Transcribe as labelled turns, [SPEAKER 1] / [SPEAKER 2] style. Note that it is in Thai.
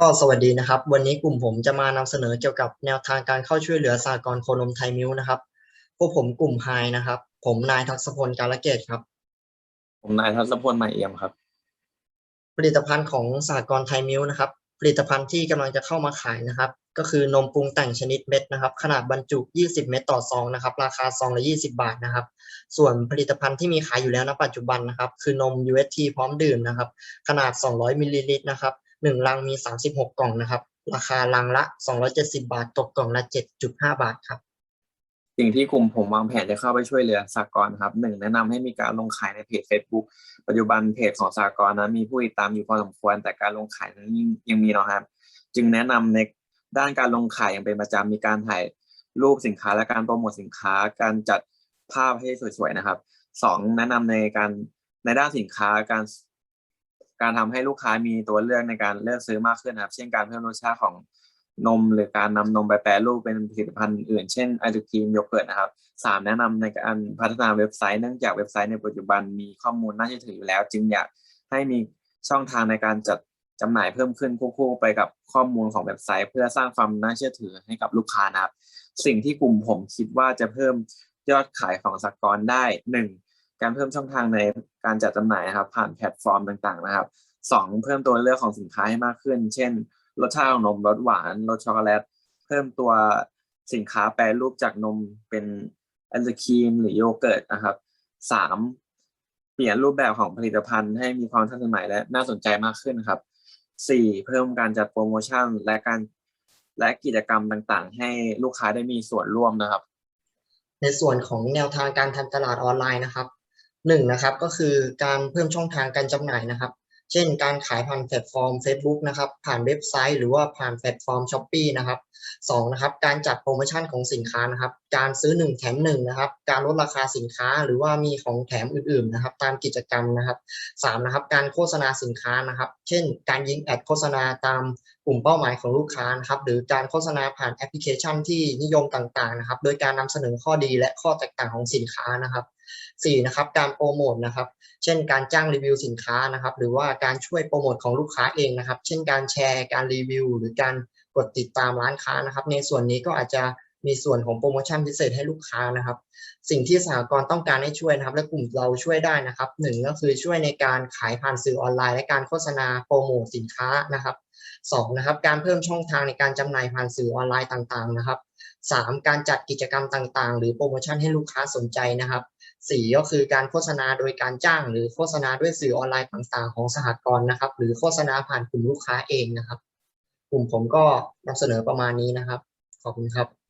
[SPEAKER 1] ก็สวัสดีนะครับ วันนี้กลุ่มผมจะมานำเสนอเกี่ยวกับแนวทางการเข้าช่วยเหลือสหกรณ์โคนมไทยมิวนะครับพวกผมกลุ่มไฮนะครับ ผมนายทักษพลการละเกตครับ
[SPEAKER 2] ผมนายทัศพลใหม่เอี่ยมครับ
[SPEAKER 1] ผลิตภัณฑ์ของสหกรณ์ไทยมิวนะครับ ผลิตภัณฑ์ที่กำลังจะเข้ามาขายนะครับ ก็คือนมปรุงแต่งชนิดเม็ดนะครับ ขนาดบรรจุ 20 เม็ดต่อซองนะครับ ราคาซองละ 20 บาทนะครับ ส่วนผลิตภัณฑ์ที่มีขายอยู่แล้วณปัจจุบันนะครับ คือนม UST พร้อมดื่มนะครับ ขนาด 200 มิลลิลิตรนะครับ หนึ่งลังมี36กกล่องนะครับ ราคาลังละ270บาท ตกกล่องละ7.5บาทครับ
[SPEAKER 2] สิ่งที่กลุ่มผมวางแผนจะเข้าไปช่วยเหลือสากลครับหนึ่งแนะนำให้มีการลงขายในเพจ Facebook ปัจจุบันเพจของสากลนะมีผู้ติดตามอยู่พอสมควร แต่การลงขายนั้นยังยังมีน้อยครับ จึงแนะนำในด้านการลงขายอย่างเป็นประจำมีการถ่ายรูปสินค้าและการโปรโมทสินค้าการจัดภาพให้สวยๆนะครับสองแนะนำในการในด้านสินค้าการ การทำให้ลูกค้ามีตัวเลือกในการเลือกซื้อมากขึ้นนะครับ เช่นการเพิ่มรสชาติของนม หรือการนำนมไปแปรรูปเป็นผลิตภัณฑ์อื่น เช่นไอศครีมโยเกิร์ตนะครับสามแนะนำในการพัฒนาเว็บไซต์เนื่องจากเว็บไซต์ในปัจจุบันมีข้อมูลน่าเชื่อถืออยู่แล้ว จึงอยากให้มีช่องทางในการจัดจำหน่ายเพิ่มขึ้นควบคู่ไปกับข้อมูลของเว็บไซต์ เพื่อสร้างความน่าเชื่อถือให้กับลูกค้านะครับ สิ่งที่กลุ่มผมคิดว่าจะเพิ่มยอดขายของสากลได้หนึ่ง การเพิ่มช่องทางในการจัดจำหน่ายนะครับผ่านแพลตฟอร์มต่างๆนะครับสองเพิ่มตัวเลือกของสินค้าให้มากขึ้น เช่นรสชาติของนมรสหวานรสช็อกโกแลตเพิ่มตัวสินค้าแปรรูปจากนมเป็นไอศครีมหรือโยเกิร์ตนะครับสามเปลี่ยนรูปแบบของผลิตภัณฑ์ให้มีความทันสมัยและน่าสนใจมากขึ้นครับสี่เพิ่มการจัดโปรโมชั่นและการและกิจกรรมต่างๆ ให้ลูกค้าได้มีส่วนร่วมนะครับ
[SPEAKER 1] ในส่วนของแนวทางการทำตลาดออนไลน์นะครับ หนึ่งนะครับก็คือการเพิ่มช่องทางการจำหน่ายนะครับ เช่น การขายผ่านแพลตฟอร์ม Facebook นะครับ ผ่านเว็บไซต์ หรือว่าผ่านแพลตฟอร์ม s h อ p e e นะครับสองนะครับการจัดโปรโมชั่นของสินค้านะครับ การซื้อหนึ่งแถมหนึ่งนะครับ การลดราคาสินค้าหรือว่ามีของแถมอื่นๆนะครับ ตามกิจกรรมนะครับสามนะครับการโฆษณาสินค้านะครับ เช่น การยิงแอดโฆษณาตาม กลุ่มเป้าหมายของลูกค้านะครับหรือการโฆษณาผ่านแอปพลิเคชันที่นิยมต่างๆนะครับ โดยการนำเสนอข้อดีและข้อแตกต่างของสินค้านะครับสี่นะครับการโปรโมทนะครับ เช่นการจ้างรีวิวสินค้านะครับ หรือว่าการช่วยโปรโมทของลูกค้าเองนะครับ เช่นการแชร์การรีวิว หรือการกดติดตามร้านค้านะครับ ในส่วนนี้ก็อาจจะ มีส่วนของโปรโมชั่นพิเศษให้ลูกค้านะครับ สิ่งที่สหกรณ์ต้องการให้ช่วยนะครับ และกลุ่มเราช่วยได้นะครับหนึ่งก็คือช่วยในการขายผ่านสื่อออนไลน์ และการโฆษณาโปรโมทสินค้านะครับสองนะครับการเพิ่มช่องทางในการจำหน่ายผ่านสื่อออนไลน์ต่างๆนะครับสามการจัดกิจกรรมต่างๆ หรือโปรโมชั่นให้ลูกค้าสนใจนะครับสี่ก็คือการโฆษณาโดยการจ้าง หรือโฆษณาด้วยสื่อออนไลน์ต่างๆ ของสหกรณ์นะครับ หรือโฆษณาผ่านกลุ่มลูกค้าเองนะครับ กลุ่มผมก็นำเสนอประมาณนี้นะครับ ขอบคุณครับ